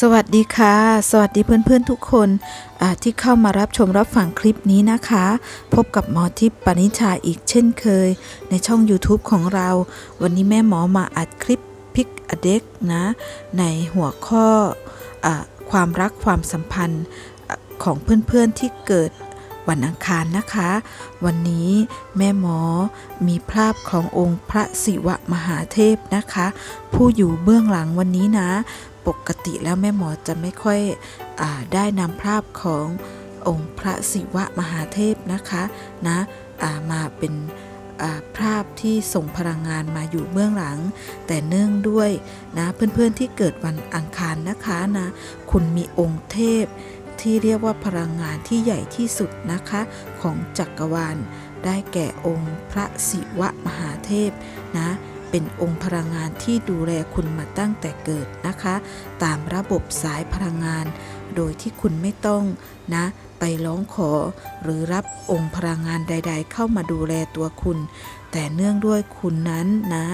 สวัสดีค่ะ สวัสดีเพื่อนๆทุกคนที่เข้ามารับชมรับฟังคลิปนี้นะคะ พบกับหมอทิพย์ปณิชาอีกเช่นเคย ในช่อง YouTube ของเรา วันนี้แม่หมอมาอัดคลิปพิกอเด็กนะ ในหัวข้ออความรักความสัมพันธ์ของเพื่อนๆที่เกิดวันอังคารนะคะ วันนี้แม่หมอมีภาพขององค์พระศิวะมหาเทพนะคะ ผู้อยู่เบื้องหลังวันนี้นะ ปกติแล้วแม่หมอจะไม่ค่อยอได้นำภาพขององค์พระศิวะมหาเทพนะคะนะามาเป็นภาพที่ส่งพลังงานมาอยู่เบื้องหลัง แต่เนื่องด้วยนะเพื่อนๆที่เกิดวันอังคารนะคะนะคุณมีองค์เทพที่เรียกว่าพลังงานที่ใหญ่ที่สุดนะคะของจักรวาลได้แก่องค์พระศิวะมหาเทพนะ เป็นองค์พลังงานที่ดูแลคุณมาตั้งแต่เกิดนะคะ ตามระบบสายพลังงาน โดยที่คุณไม่ต้องนะ ไปร้องขอ หรือรับองค์พลังงานใด ๆ เข้ามาดูแลตัวคุณ แต่เนื่องด้วยคุณนั้นนะ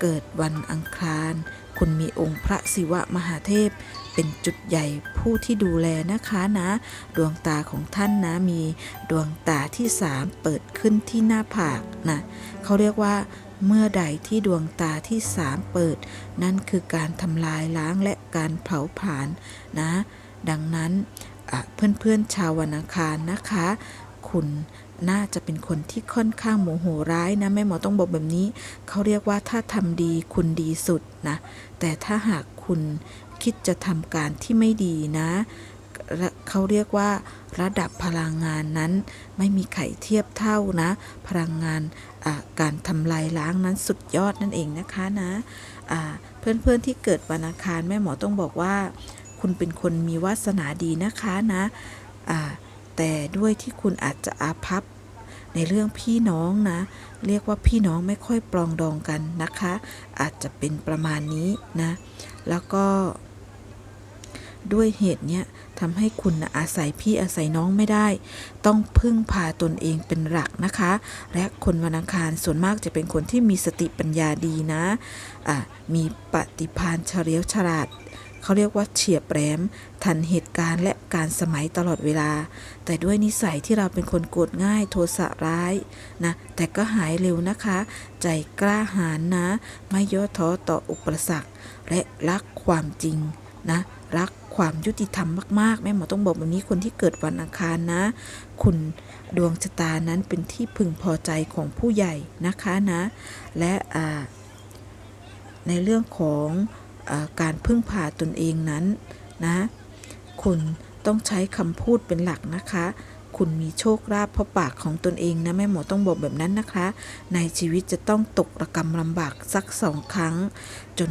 เกิดวันอังคาร คุณมีองค์พระศิวะมหาเทพเป็นจุดใหญ่ผู้ที่ดูแลนะคะนะ ดวงตาของท่านนะมีดวงตาที่สามเปิดขึ้นที่หน้าผากนะเขาเรียกว่า เมื่อใดที่ดวงตาที่สามเปิด นั่นคือการทำลายล้างและการเผาผลาญนะ ดังนั้นเพื่อนๆชาววันอังคารนะคะ คุณน่าจะเป็นคนที่ค่อนข้างโมโหร้ายนะแม่หมอต้องบอกแบบนี้ เขาเรียกว่าถ้าทำดีคุณดีสุดนะ แต่ถ้าหากคุณคิดจะทำการที่ไม่ดีนะ เขาเรียกว่า ระดับพลังงานนั้น ไม่มีไข่เทียบเท่านะ พลังงานการทำลายล้างนั้นสุดยอดนั่นเองนะคะนะอ่าเพื่อนๆที่เกิดวันอังคารแม่หมอต้องบอกว่า คุณเป็นคนมีวาสนาดีนะคะนะอ่าแต่ด้วยที่คุณอาจจะอาภัพในเรื่องพี่น้องนะ เรียกว่าพี่น้องไม่ค่อยปรองดองกันนะคะ อาจจะเป็นประมาณนี้นะ แล้วก็ ด้วยเหตุเนี้ยทำให้คุณนะอาศัยพี่อาศัยน้องไม่ได้ ต้องพึ่งพาตนเองเป็นหลักนะคะ และคนวันอังคารส่วนมากจะเป็นคนที่มีสติปัญญาดีนะะมีปฏิภาณเฉลียวฉลาดเขาเรียกว่าเฉียบแหลมทันเหตุการณ์และการสมัยตลอดเวลา แต่ด้วยนิสัยที่เราเป็นคนโกรธง่ายโทสะร้ายนะ แต่ก็หายเร็วนะคะ ใจกล้าหาญนะ ไม่ย่อท้อต่ออุปสรรคและรักความจริงนะ รักความยุติธรรมมากๆ แม่หมอต้องบอกแบบนี้คนที่เกิดวันอังคารนะ คุณดวงชะตานั้นเป็นที่พึงพอใจของผู้ใหญ่นะคะนะ และในเรื่องของอการพึ่งพาตนเองนั้นนะ คุณต้องใช้คำพูดเป็นหลักนะคะ คุณมีโชคลาภเพราะปากของตนเองนะแม่หมอต้องบอกแบบนั้นนะคะ ในชีวิตจะต้องตกระกรรมลำบากสักสองครั้ง จน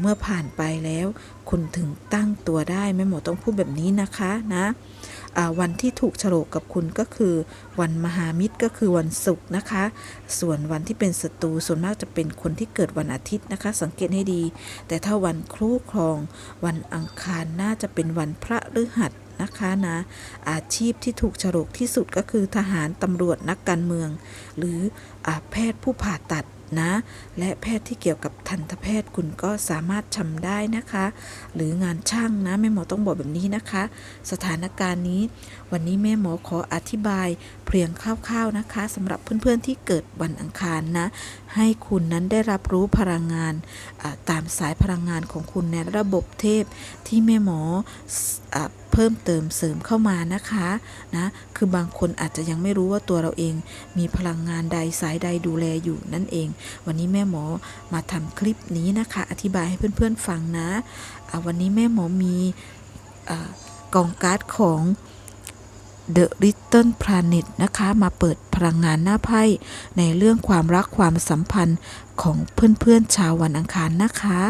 เมื่อผ่านไปแล้ว คุณถึงตั้งตัวได้แม่หมอต้องพูดแบบนี้นะคะนะวันที่ถูกโฉลกกับคุณก็คือ วันมหามิตรก็คือวันศุกร์นะคะ ส่วนวันที่เป็นศัตรูส่วนมากจะเป็นคนที่เกิดวันอาทิตย์นะคะ สังเกตให้ดี แต่ถ้าวันครูครอง วันอังคารน่าจะเป็นวันพระฤหัสนะคะนะอาชีพที่ถูกโฉลกที่สุดก็คือทหารตำรวจนักการเมือง หรืออแพทย์ผู้ผ่าตัด นะ และแพทย์ที่เกี่ยวกับทันตแพทย์คุณก็สามารถทำได้นะคะ หรืองานช่างนะแม่หมอต้องบอกแบบนี้นะคะ สถานการณ์นี้ วันนี้แม่หมอขออธิบายเพียงคร่าวๆนะคะสำหรับเพื่อนๆที่เกิดวันอังคารนะ ให้คุณนั้นได้รับรู้พลังงานตามสายพลังงานของคุณในระบบเทพที่แม่หมออ เพิ่มเติมเสริมเข้ามานะคะนะคือบางคนอาจจะยังไม่รู้ว่าตัวเราเอง มีพลังงานใดสายใดดูแลอยู่นั่นเอง วันนี้แม่หมอมาทำคลิปนี้นะคะ อธิบายให้เพื่อนๆฟังนะอ่าวันนี้แม่หมอมีอกองการ์ดของ The Little Planet นะคะ มาเปิดพลังงานหน้าไพ่ในเรื่องความรักความสัมพันธ์ของเพื่อนๆชาววันอังคารนะคะ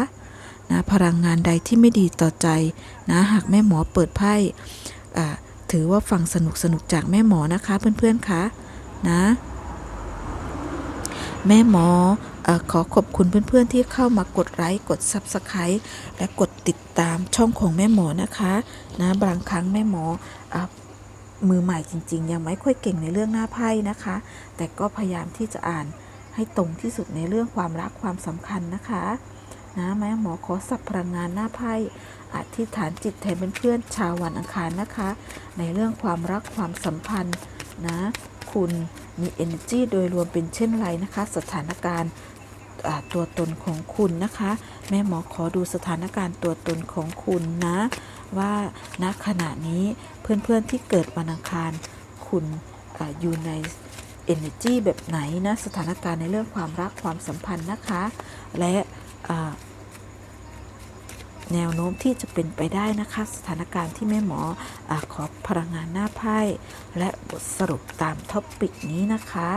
นะพลังงานใดที่ไม่ดีต่อใจนะหากแม่หมอเปิดไพ่ถือว่าฟังสนุกสนุกๆจากแม่หมอนะคะเพื่อนๆคะนะแม่หมออขอขอบคุณเพื่อนๆที่เข้ามากดไลค์กด Subscribe และกดติดตามช่องของแม่หมอนะคะนะบางครั้งแม่หมออมือใหม่จริง ๆ ยังไม่ค่อยเก่งในเรื่องหน้าไพ่นะคะ แต่ก็พยายามที่จะอ่านให้ตรงที่สุดในเรื่องความรักความสำคัญนะคะ นะแม่หมอขอสับพลังงานหน้าไพ่อธิษฐานจิตแทนเพื่อนๆชาววันอังคารนะคะ ในเรื่องความรักความสัมพันธ์นะ คุณมี energy โดยรวมเป็นเช่นไรนะคะ สถานการณ์ตัวตนของคุณนะคะ แม่หมอขอดูสถานการณ์ตัวตนของคุณนะ ว่าณขณะนี้เพื่อนๆที่เกิดวันอังคาร คุณออยู่ใน energy แบบไหนนะ สถานการณ์ในเรื่องความรักความสัมพันธ์นะคะ และ แนวโน้มที่จะเป็นไปได้นะคะ สถานการณ์ที่แม่หมออขอพลังงานหน้าไพ่และบทสรุปตามท็อปปิกนี้นะคะ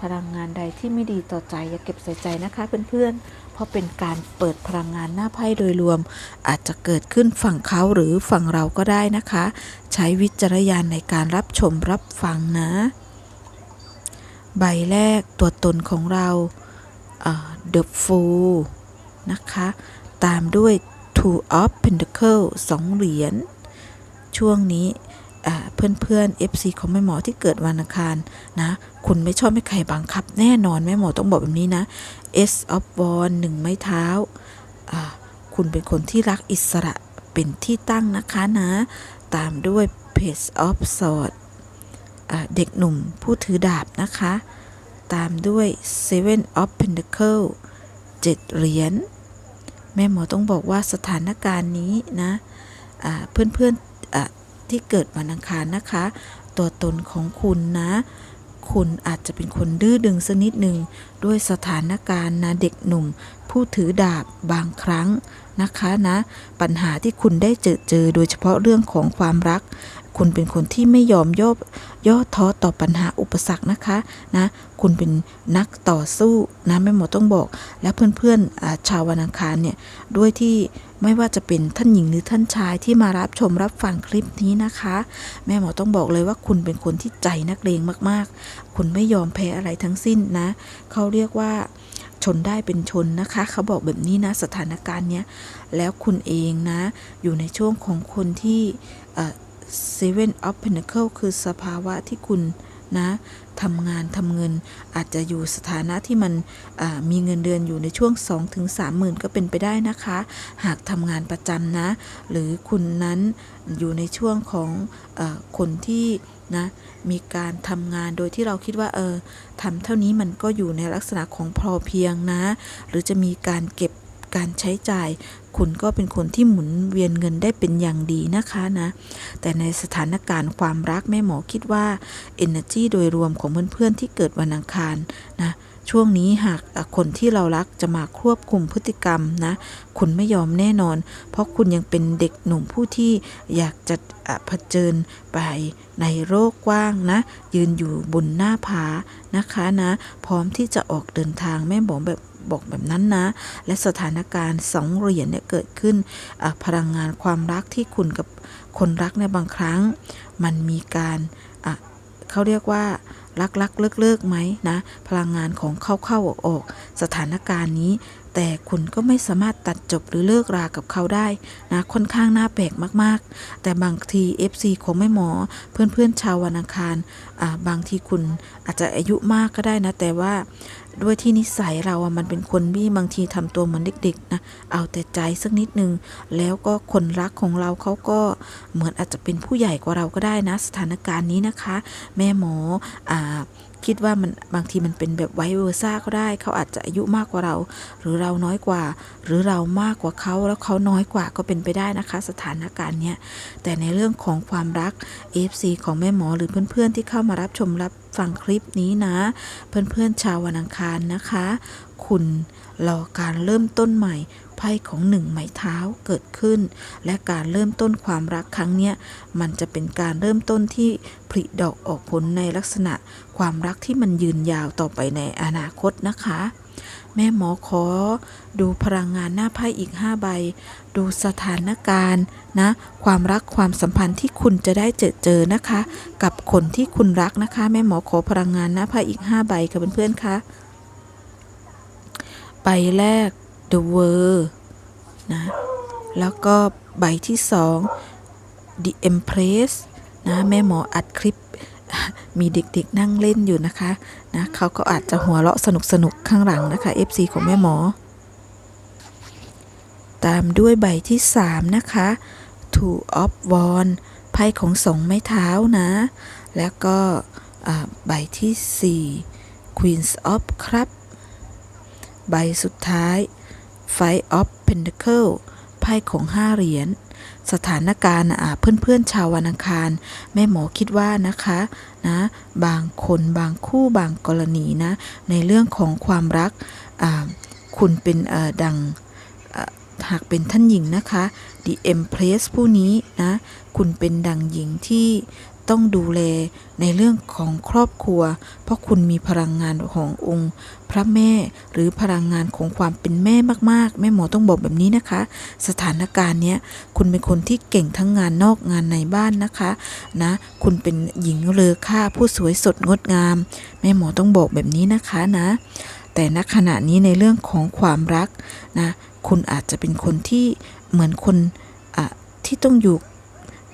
พลังงานใดที่ไม่ดีต่อใจอย่าเก็บใส่ใจนะคะเพื่อนๆเพราะเป็นการเปิดพลังงานหน้าไพ่โดยรวม อาจจะเกิดขึ้นฝั่งเขาหรือฝั่งเราก็ได้นะคะ ใช้วิจารณญาณในการรับชมรับฟังนะ ใบแรกตัวตนของเรา The Fool นะคะ ตามด้วย Two of Pentacle สองเหรียญ ช่วงนี้อ่าเพื่อน FC ของแม่หมอที่เกิดวันอังคารนะ คุณไม่ชอบให้ใครบังคับ แน่นอนแม่หมอต้องบอกแบบนี้นะ S of w a n d หนึ่งไม้เท้า คุณเป็นคนที่รักอิสระเป็นที่ตั้งนะคะนะ ตามด้วย Page of Swords อ่าเด็กหนุ่มผู้ถือดาบนะคะ ตามด้วย Seven of Pentacle เจ็ดเหรียญ แม่หมอต้องบอกว่าสถานการณ์นี้นะอ่าเพื่อนๆที่เกิดวันอังคารนะคะ ตัวตนของคุณนะ คุณอาจจะเป็นคนดื้อดึงสักนิดหนึ่งด้วยสถานการณ์นะเด็กหนุ่ม ผู้ถือดาบบางครั้งนะคะนะ ปัญหาที่คุณได้เจอเจอโดยเฉพาะเรื่องของความรัก คุณเป็นคนที่ไม่ยอมย่อย่อท้อต่อปัญหาอุปสรรคนะคะนะ คุณเป็นนักต่อสู้นะแม่หมอต้องบอก และเพื่อนๆอชาววันอังคารเนี่ยด้วยที่ไม่ว่าจะเป็นท่านหญิงหรือท่านชายที่มารับชมรับฟังคลิปนี้นะคะ แม่หมอต้องบอกเลยว่าคุณเป็นคนที่ใจนักเลงมากๆ คุณไม่ยอมแพ้อะไรทั้งสิ้นนะ เขาเรียกว่าชนได้เป็นชนนะคะ เขาบอกแบบนี้นะสถานการณ์เนี้ยแล้วคุณเองนะ อยู่ในช่วงของคนที่ Seven of Pentacle คือสภาวะที่คุณนะทำงานทำเงินอาจจะอยู่สถานะที่มันมีเงินเดือนอยู่ในช่วง 2-3ถึง3หมื่นก็เป็นไปได้นะคะ หากทำงานประจำนะ หรือคุณนั้นอยู่ในช่วงของอคนที่นะมีการทำงานโดยที่เราคิดว่าเออทำเท่านี้มันก็อยู่ในลักษณะของพอเพียงนะ หรือจะมีการเก็บ การใช้จ่าย คุณก็เป็นคนที่หมุนเวียนเงินได้เป็นอย่างดีนะคะนะ แต่ในสถานการณ์ความรักแม่หมอคิดว่า Energy โดยรวมของเพื่อนๆที่เกิดวันอังคารนะ ช่วงนี้หากคนที่เรารักจะมาควบคุมพฤติกรรมนะ คุณไม่ยอมแน่นอน เพราะคุณยังเป็นเด็กหนุ่มผู้ที่อยากจะะเผชิญไปในโลกกว้างนะ ยืนอยู่บนหน้าผานะคะนะ พร้อมที่จะออกเดินทางแม่หมอแบบบอกแบบนั้นนะ และสถานการณ์สองเหรียญเนี่ยเกิดขึ้นพลังงานความรักที่คุณกับคนรักในบางครั้ง มันมีการเขาเรียกว่า ลักลักเลิกเลิกไหมนะ พลังงานของเข้าเข้าออกออกสถานการณ์นี้ แต่คุณก็ไม่สามารถตัดจบหรือเลิกรากับเขาได้นะค่อนข้างน่าแปลกมากๆ แต่บางที FC ของแม่หมอ เพื่อนๆชาววันอังคารอ่าบางทีคุณอาจจะอายุมากก็ได้นะ แต่ว่า ด้วยที่นิสัยเราอะมันเป็นคนบี้บางทีทำตัวเหมือนเด็กๆนะเอาแต่ใจสักนิดนึง แล้วก็คนรักของเราเขาก็เหมือนอาจจะเป็นผู้ใหญ่กว่าเราก็ได้นะ สถานการณ์นี้นะคะ แม่หมออ่า คิดว่ามันบางทีมันเป็นแบบไวเวอร์ซ่าก็ได้ เขาอาจจะอายุมากกว่าเรา หรือเราน้อยกว่า หรือเรามากกว่าเขาแล้วเขาน้อยกว่าก็เป็นไปได้นะคะ สถานการณ์เนี้ยแต่ในเรื่องของความรัก FC ของแม่หมอหรือเพื่อนๆที่เข้ามารับชมรับฟังคลิปนี้นะ เพื่อนๆชาววันอังคารนะคะ คุณรอการเริ่มต้นใหม่ ไพ่ของหนึ่งไม้เท้าเกิดขึ้น และการเริ่มต้นความรักครั้งเนี้ยมันจะเป็นการเริ่มต้นที่ผลิดอกออกผลในลักษณะความรักที่มันยืนยาวต่อไปในอนาคตนะคะ แม่หมอขอ ดูพลังงานหน้าไพ่อีก 5 ใบ ดูสถานการณ์นะ ความรักความสัมพันธ์ที่คุณจะได้เจอเจอนะคะ กับคนที่คุณรักนะคะ แม่หมอขอพลังงานหน้าไพ่อีก 5 ใบค่ะเพื่อนๆคะใบแรก The World นะ แล้วก็ใบที่สอง The Empress นะ แม่หมออัดคลิปมีเด็กๆนั่งเล่นอยู่นะคะนะเขาก็อาจจะหัวเราะสนุกๆข้างหลังนะคะ FC ของแม่หมอ ตามด้วยใบที่ 3 นะคะ two of w a n d ไพ่ของสองไม้เท้านะ แล้วก็ใบที่ 4 queens of cup ใบสุดท้าย five of pentacle ไพ่ของ5เหรียญสถานการณ์อะเพื่อนๆชาววันอังคาร แม่หมอคิดว่านะคะนะบางคนบางคู่บางกรณีนะในเรื่องของความรักคุณเป็นดังหากเป็นท่านหญิงนะคะ The Empress ผู้นี้นะ คุณเป็นดังหญิงที่ ต้องดูแลในเรื่องของครอบครัว เพราะคุณมีพลังงานขององค์พระแม่หรือพลังงานของความเป็นแม่มากๆ แม่หมอต้องบอกแบบนี้นะคะ สถานการณ์เนี้ยคุณเป็นคนที่เก่งทั้งงานนอกงานในบ้านนะคะนะคุณเป็นหญิงเลอค่าผู้สวยสดงดงาม แม่หมอต้องบอกแบบนี้นะคะนะ แต่ณขณะนี้ในเรื่องของความรักนะคุณอาจจะเป็นคนที่เหมือนคนอะที่ต้องอยู่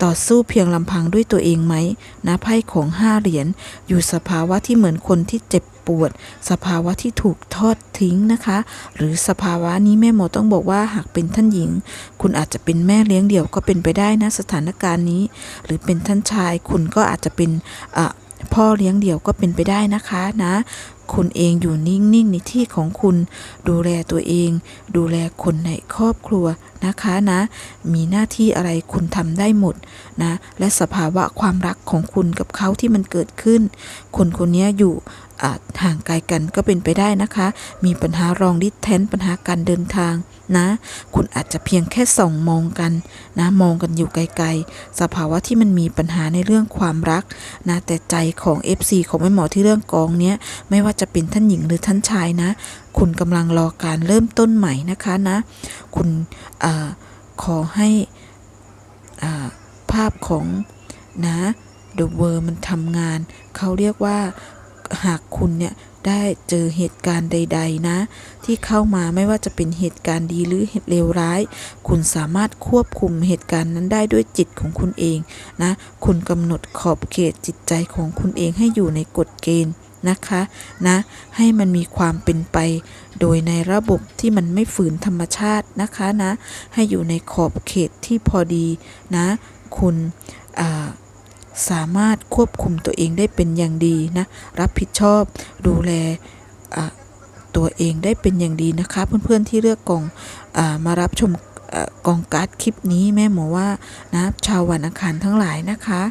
ต่อสู้เพียงลำพังด้วยตัวเองไหมนะไพ่ของห้าเหรียญอยู่สภาวะที่เหมือนคนที่เจ็บปวด สภาวะที่ถูกทอดทิ้งนะคะ หรือสภาวะนี้แม่หมอต้องบอกว่าหากเป็นท่านหญิง คุณอาจจะเป็นแม่เลี้ยงเดี่ยวก็เป็นไปได้นะสถานการณ์นี้ หรือเป็นท่านชายคุณก็อาจจะเป็นพ่อเลี้ยงเดี่ยวก็เป็นไปได้นะคะนะ คุณเองอยู่นิ่งๆในที่ของคุณ ดูแลตัวเอง ดูแลคนในครอบครัวนะคะนะ มีหน้าที่อะไรคุณทำได้หมดนะ และสภาวะความรักของคุณกับเขาที่มันเกิดขึ้น คนคนนี้อยู่ห่างไกลกันก็เป็นไปได้นะคะ มีปัญหารองดิแทนปัญหาการเดินทาง นะ คุณอาจจะเพียงแค่ส่องมองกันนะมองกันอยู่ไกลๆ สภาวะที่มันมีปัญหาในเรื่องความรักนะแต่ใจของ FC ของแม่หมอที่เรื่องกองเนี้ยไม่ว่าจะเป็นท่านหญิงหรือท่านชายนะ คุณกำลังรอการเริ่มต้นใหม่นะคะนะ คุณอขอให้อ่าภาพของนะ The World มันทำงาน เขาเรียกว่าหากคุณเนี่ย ได้เจอเหตุการณ์ใด ๆ นะ ที่เข้ามาไม่ว่าจะเป็นเหตุการณ์ดีหรือเหตุเลวร้าย คุณสามารถควบคุมเหตุการณ์นั้นได้ด้วยจิตของคุณเองนะ คุณกำหนดขอบเขตจิตใจของคุณเองให้อยู่ในกฎเกณฑ์นะคะนะให้มันมีความเป็นไป โดยในระบบที่มันไม่ฝืนธรรมชาตินะคะนะ ให้อยู่ในขอบเขตที่พอดีนะ คุณอ่า สามารถควบคุมตัวเองได้เป็นอย่างดีนะ รับผิดชอบดูแลตัวเองได้เป็นอย่างดีนะคะ เพื่อนๆที่เลือกกองอมารับชมอกองการ์ดคลิปนี้แม่หมอว่านะชาววันอังคารทั้งหลายนะคะ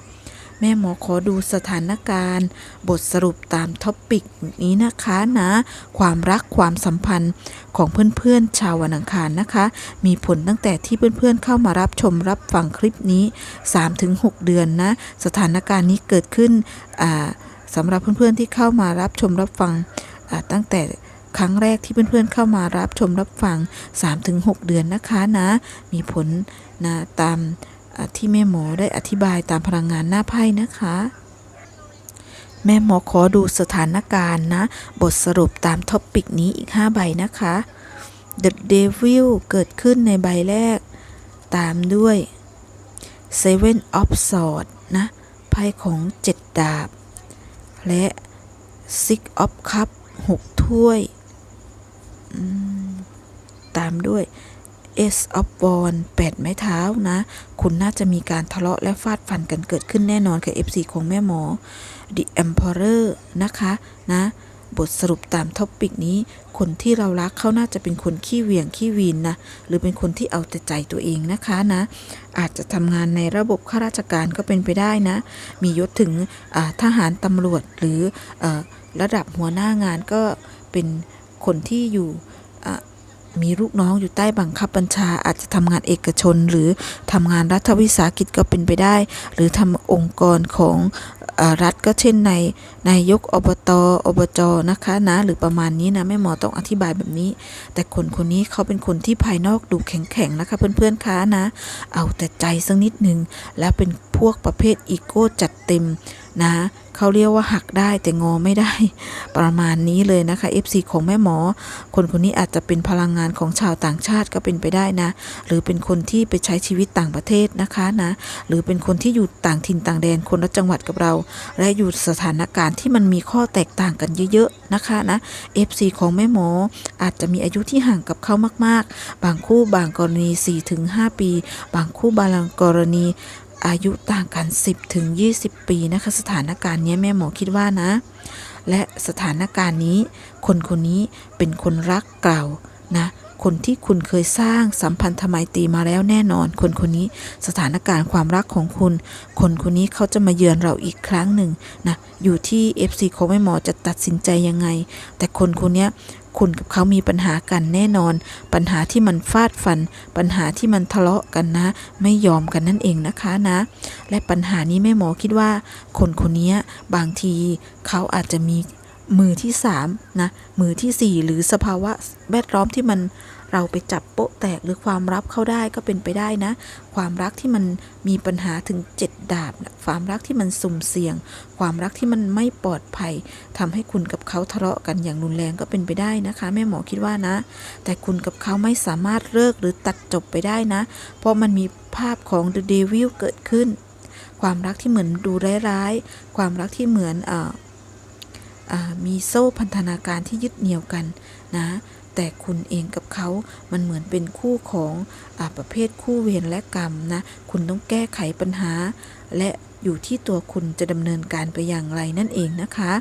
แม่หมอขอดูสถานการณ์ บทสรุปตามท็อปปิกนี้นะคะนะ ความรักความสัมพันธ์ของเพื่อนๆชาววันอังคารนะคะ มีผลตั้งแต่ที่เพื่อนๆเข้ามารับชมรับฟังคลิปนี้ 3-6 เดือนนะ สถานการณ์นี้เกิดขึ้นสำหรับเพื่อนๆที่เข้ามารับชมรับฟังตั้งแต่ครั้งแรกที่เพื่อนๆเข้ามารับชมรับฟัง 3-6 เดือนนะคะนะ มีผลนะตาม ที่แม่หมอได้อธิบายตามพลังงานหน้าไพ่นะคะ แม่หมอขอดูสถานการณ์นะ บทสรุปตามท็อปปิกนี้อีก 5 ใบนะคะ The Devil เกิดขึ้นในใบแรก ตามด้วย Seven of Swords นะไพ่ของเจ็ดดาบ และ Six of Cup หกถ้วย ตามด้วย Ace of Wands แปดไม้เท้านะ คุณน่าจะมีการทะเลาะและฟาดฟันกันเกิดขึ้นแน่นอนกับ FC ของแม่หมอ The Emperor นะคะนะบทสรุปตามท็อปปิกนี้ คนที่เรารักเขาน่าจะเป็นคนขี้เหวี่ยงขี้วีนนะ หรือเป็นคนที่เอาแต่ใจตัวเองนะคะนะ อาจจะทำงานในระบบข้าราชการก็เป็นไปได้นะ มียศถึงทหารตำรวจหรืออระดับหัวหน้างานก็เป็นคนที่อยู่ มีลูกน้องอยู่ใต้บังคับบัญชาอาจจะทำงานเอกชน หรือทำงานรัฐวิสาหกิจก็เป็นไปได้ หรือทำองค์กรของอรัฐก็เช่นในนายกอบตอบจนะคะนะหรือประมาณนี้นะแม่หมอต้องอธิบายแบบนี้ แต่คนคนนี้เขาเป็นคนที่ภายนอกดูแข็งๆนะคะเพื่อนๆคะนะ เอาแต่ใจสักนิดหนึ่งแล้วเป็นพวกประเภทอีโก้จัดเต็ม นะเขาเรียกว่าหักได้แต่งอไม่ได้ ประมาณนี้เลยนะคะ FC ของแม่หมอ คนคนนี้อาจจะเป็นพลังงานของชาวต่างชาติก็เป็นไปได้นะ หรือเป็นคนที่ไปใช้ชีวิตต่างประเทศนะคะนะ หรือเป็นคนที่อยู่ต่างถิ่นต่างแดนคนละจังหวัดกับเรา และอยู่สถานการณ์ที่มันมีข้อแตกต่างกันเยอะๆนะคะนะ FC ของแม่หมอ อาจจะมีอายุที่ห่างกับเขามากๆ บางคู่บางกรณี 4-5 ปี บางคู่บางกรณี อายุต่างกัน 10ถึง20 ปีนะคะ สถานการณ์นี้แม่หมอคิดว่านะ และสถานการณ์นี้ คนคนนี้เป็นคนรักเก่านะคนที่คุณเคยสร้างสัมพันธไมตรีมาแล้วแน่นอน คนคนนี้สถานการณ์ความรักของคุณ คนคนนี้เขาจะมาเยือนเราอีกครั้งหนึ่งนะอยู่ที่ FC ของแม่หมอจะตัดสินใจยังไง แต่คนคนนี้ คุณกับเขามีปัญหากันแน่นอน ปัญหาที่มันฟาดฟัน ปัญหาที่มันทะเลาะกันนะ ไม่ยอมกันนั่นเองนะคะนะ และปัญหานี้แม่หมอคิดว่า คนคนนี้บางทีเขาอาจจะมีมือที่สามนะ มือที่สี่หรือสภาวะแวดล้อมที่มัน เราไปจับโป๊ะแตกหรือความลับเข้าได้ก็เป็นไปได้นะ ความรักที่มันมีปัญหาถึงเจ็ดดาบนะความรักที่มันสุ่มเสี่ยง ความรักที่มันไม่ปลอดภัยทำให้คุณกับเขาทะเลาะกันอย่างรุนแรงก็เป็นไปได้นะคะ แม่หมอคิดว่านะ แต่คุณกับเขาไม่สามารถเลิกหรือตัดจบไปได้นะ เพราะมันมีภาพของ The Devil เกิดขึ้น ความรักที่เหมือนดูร้ายๆความรักที่เหมือนออมีโซ่พันธนาการที่ยึดเหนี่ยวกันนะ แต่คุณเองกับเขามันเหมือนเป็นคู่ของอประเภทคู่เวรและกรรมนะ คุณต้องแก้ไขปัญหา และอยู่ที่ตัวคุณจะดำเนินการไปอย่างไรนั่นเองนะคะ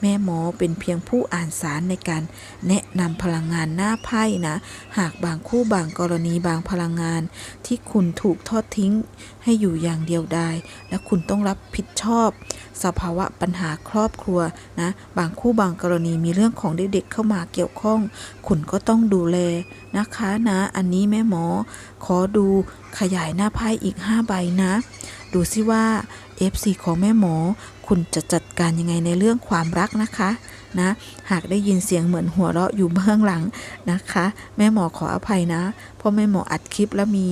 แม่หมอเป็นเพียงผู้อ่านสารในการแนะนำพลังงานหน้าไพ่นะ หากบางคู่บางกรณีบางพลังงาน ที่คุณถูกทอดทิ้งให้อยู่อย่างเดียวดายและคุณต้องรับผิดชอบ สภาวะปัญหาครอบครัวนะบางคู่บางกรณีมีเรื่องของเด็กๆเข้ามาเกี่ยวข้อง คุณก็ต้องดูแลนะคะนะ อันนี้แม่หมอ ขอดูขยายหน้าไพ่อีก 5 ใบนะ ดูซิว่า FC ของแม่หมอ คุณจะจัดการยังไงในเรื่องความรักนะคะนะหากได้ยินเสียงเหมือนหัวเราะอยู่เบื้องหลังนะคะ แม่หมอขออภัยนะ เพราะแม่หมออัดคลิปแล้วมี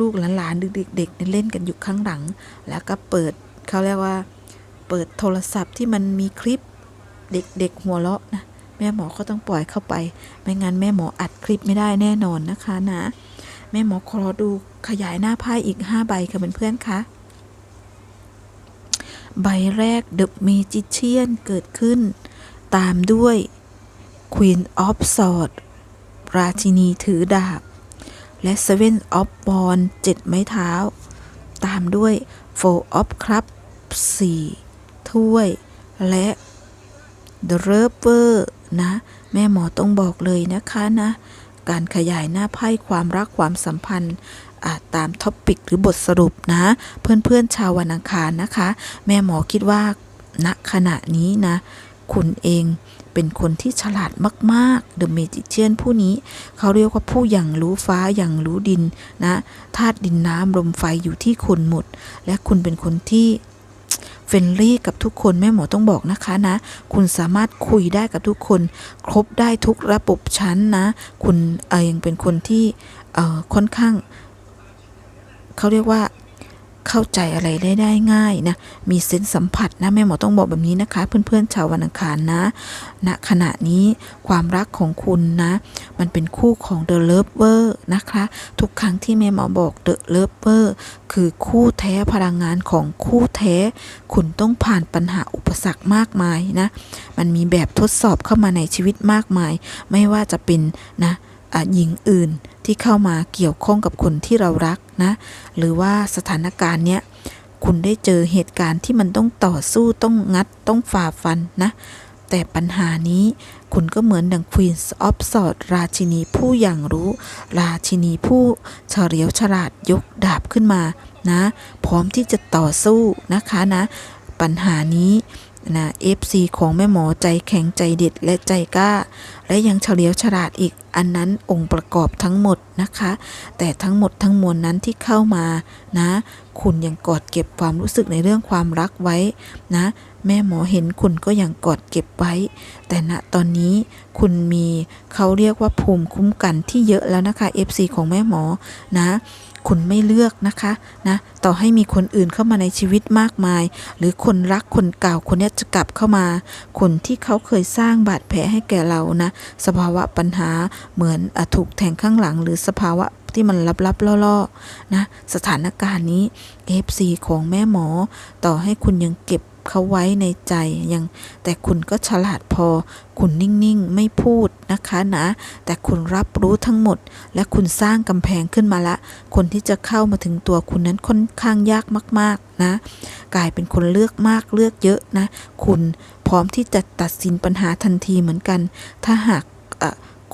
ลูกๆหลานๆเด็กๆเล่นกันอยู่ข้างหลัง แล้วก็เปิด เขาเรียกว่า เปิดโทรศัพท์ที่มันมีคลิปเด็กๆหัวเราะนะแม่หมอก็ต้องปล่อยเข้าไป ไม่งั้นแม่หมออัดคลิปไม่ได้แน่นอนนะคะนะ แม่หมอขอดูขยายหน้าไพ่อีก 5 ใบค่ะเพื่อนๆคะใบแรก The Magician เกิดขึ้น ตามด้วย Queen of Swords ราชินีถือดาบ และ Seven of Wands เจ็ดไม้เท้า ตามด้วย Four of Cups สี่ถ้วย และ The Lover นะ แม่หมอต้องบอกเลยนะคะนะ การขยายหน้าไพ่ความรักความสัมพันธ์ตามท็อปปิกหรือบทสรุปนะ เพื่อนๆชาววันอังคารนะคะ แม่หมอคิดว่าณขณะนี้นะ คุณเองเป็นคนที่ฉลาดมากๆ The Magician ผู้นี้ เขาเรียกว่าผู้อย่างรู้ฟ้าอย่างรู้ดินนะธาตุดินน้ำลมไฟอยู่ที่คุณหมด และคุณเป็นคนที่ เฟรนลี่กับทุกคนแม่หมอต้องบอกนะคะนะ คุณสามารถคุยได้กับทุกคน ครบได้ทุกระบบชั้นนะ คุณเองเป็นคนที่ค่อนข้างเขาเรียกว่า เข้าใจอะไรได้ได้ง่ายนะ มีเซนส์สัมผัสนะแม่หมอต้องบอกแบบนี้นะคะ เพื่อนๆชาววันอังคารนะณขณะนี้ความรักของคุณนะ มันเป็นคู่ของ The Lover นะคะ ทุกครั้งที่แม่หมอบอก The Lover คือคู่แท้พลังงานของคู่แท้ คุณต้องผ่านปัญหาอุปสรรคมากมายนะ มันมีแบบทดสอบเข้ามาในชีวิตมากมาย ไม่ว่าจะเป็นนะหญิงอื่น ที่เข้ามาเกี่ยวข้องกับคนที่เรารักนะ หรือว่าสถานการณ์เนี้ยคุณได้เจอเหตุการณ์ที่มันต้องต่อสู้ต้องงัดต้องฝ่าฟันนะ แต่ปัญหานี้คุณก็เหมือนดัง Queen of s w o r d ราชินีผู้อย่างรู้ ราชินีผู้เฉลียวฉลาดยกดาบขึ้นมานะ พร้อมที่จะต่อสู้นะคะนะ ปัญหานี้ นะ FC ของแม่หมอใจแข็งใจเด็ดและใจกล้า และยังเฉลียวฉลาดอีกอันนั้นองค์ประกอบทั้งหมดนะคะ แต่ทั้งหมดทั้งมวลนั้นที่เข้ามานะ คุณยังกอดเก็บความรู้สึกในเรื่องความรักไว้นะ แม่หมอเห็นคุณก็ยังกอดเก็บไว้ แต่ณตอนนี้คุณมีเขาเรียกว่าภูมิคุ้มกันที่เยอะแล้วนะคะ FC ของแม่หมอนะ คุณไม่เลือกนะคะนะต่อให้มีคนอื่นเข้ามาในชีวิตมากมาย หรือคนรักคนเก่าคนนี้จะกลับเข้ามา คนที่เขาเคยสร้างบาดแผลให้แก่เรานะสภาวะปัญหาเหมือนอถูกแทงข้างหลัง หรือสภาวะที่มันลับๆล่อๆนะสถานการณ์นี้ FC ของแม่หมอ ต่อให้คุณยังเก็บ เขาไว้ในใจยังแต่คุณก็ฉลาดพอ คุณนิ่งๆ ไม่พูดนะคะนะ แต่คุณรับรู้ทั้งหมด และคุณสร้างกำแพงขึ้นมาละ คนที่จะเข้ามาถึงตัวคุณนั้นค่อนข้างยากมากๆนะ กลายเป็นคนเลือกมากเลือกเยอะนะ คุณพร้อมที่จะตัดสินปัญหาทันทีเหมือนกัน ถ้าหาก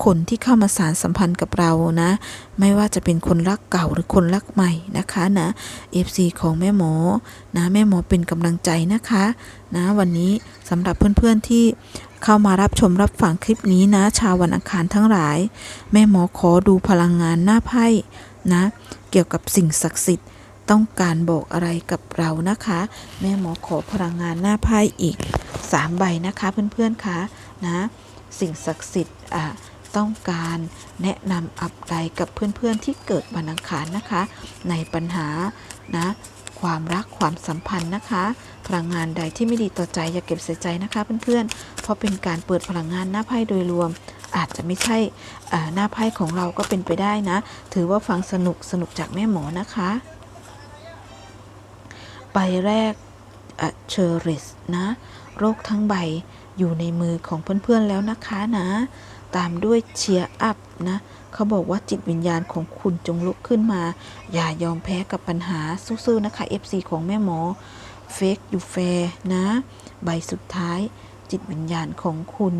คนที่เข้ามาสารสัมพันธ์กับเรานะ ไม่ว่าจะเป็นคนรักเก่าหรือคนรักใหม่นะคะนะ FC ของแม่หมอนะแม่หมอเป็นกำลังใจนะคะนะวันนี้สำหรับเพื่อนๆที่เข้ามารับชมรับฟังคลิปนี้นะ ชาววันอังคารทั้งหลาย แม่หมอขอดูพลังงานหน้าไพ่นะ เกี่ยวกับสิ่งศักดิ์สิทธิ์ต้องการบอกอะไรกับเรานะคะ แม่หมอขอพลังงานหน้าไพ่อีก 3 ใบนะคะเพื่อนๆคะนะ สิ่งศักดิ์สิทธิ์อะ ต้องการแนะนำอับใดกับเพื่อนๆที่เกิดวันอังคารนะคะ ในปัญหานะความรักความสัมพันธ์นะคะพลังงานใดที่ไม่ดีต่อใจอย่าเก็บใส่ใจนะคะเพื่อนๆ เพราะเป็นการเปิดพลังงานหน้าไพ่โดยรวม อาจจะไม่ใช่อ่าหน้าไพ่ของเราก็เป็นไปได้นะ ถือว่าฟังสนุกสนุกจากแม่หมอนะคะ ใบแรกเชอริสนะ โรคทั้งใบอยู่ในมือของเพื่อนๆแล้วนะคะนะ ตามด้วยเชียร์อัพนะเขาบอกว่าจิตวิญญาณของคุณจงลุกขึ้นมา อย่ายอมแพ้กับปัญหาสู้ๆนะคะ FC ของแม่หมอเฟกอยู่แฟนะ ใบสุดท้าย จิตวิญญาณของคุณ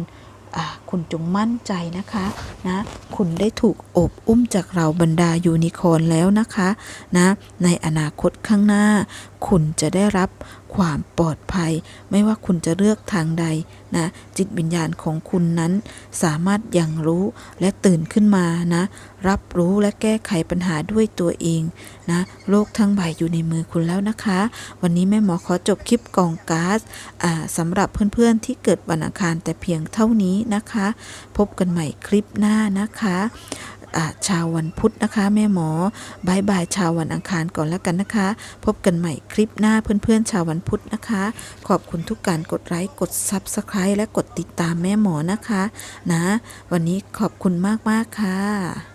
คุณจงมั่นใจนะคะนะคุณได้ถูกอบอุ้มจากเราบรรดายูนิคอร์นแล้วนะคะนะในอนาคตข้างหน้า คุณจะได้รับ ความปลอดภัย ไม่ว่าคุณจะเลือกทางใดนะจิตวิญญาณของคุณนั้นสามารถยังรู้และตื่นขึ้นมานะ รับรู้และแก้ไขปัญหาด้วยตัวเองนะโลกทั้งใบอยู่ในมือคุณแล้วนะคะ วันนี้แม่หมอขอจบคลิปกองก๊าซอ่าสำหรับเพื่อนๆที่เกิดวันอังคารแต่เพียงเท่านี้นะคะ พบกันใหม่คลิปหน้านะคะ ชาววันพุธนะคะ แม่หมอบายบายชาววันอังคารก่อนแล้วกันนะคะ พบกันใหม่คลิปหน้าเพื่อนๆ ชาววันพุธนะคะ ขอบคุณทุกการกดไลค์กด s u b สไครต์และกดติดตามแม่หมอนะคะ นะ วันนี้ขอบคุณมากๆค่ะ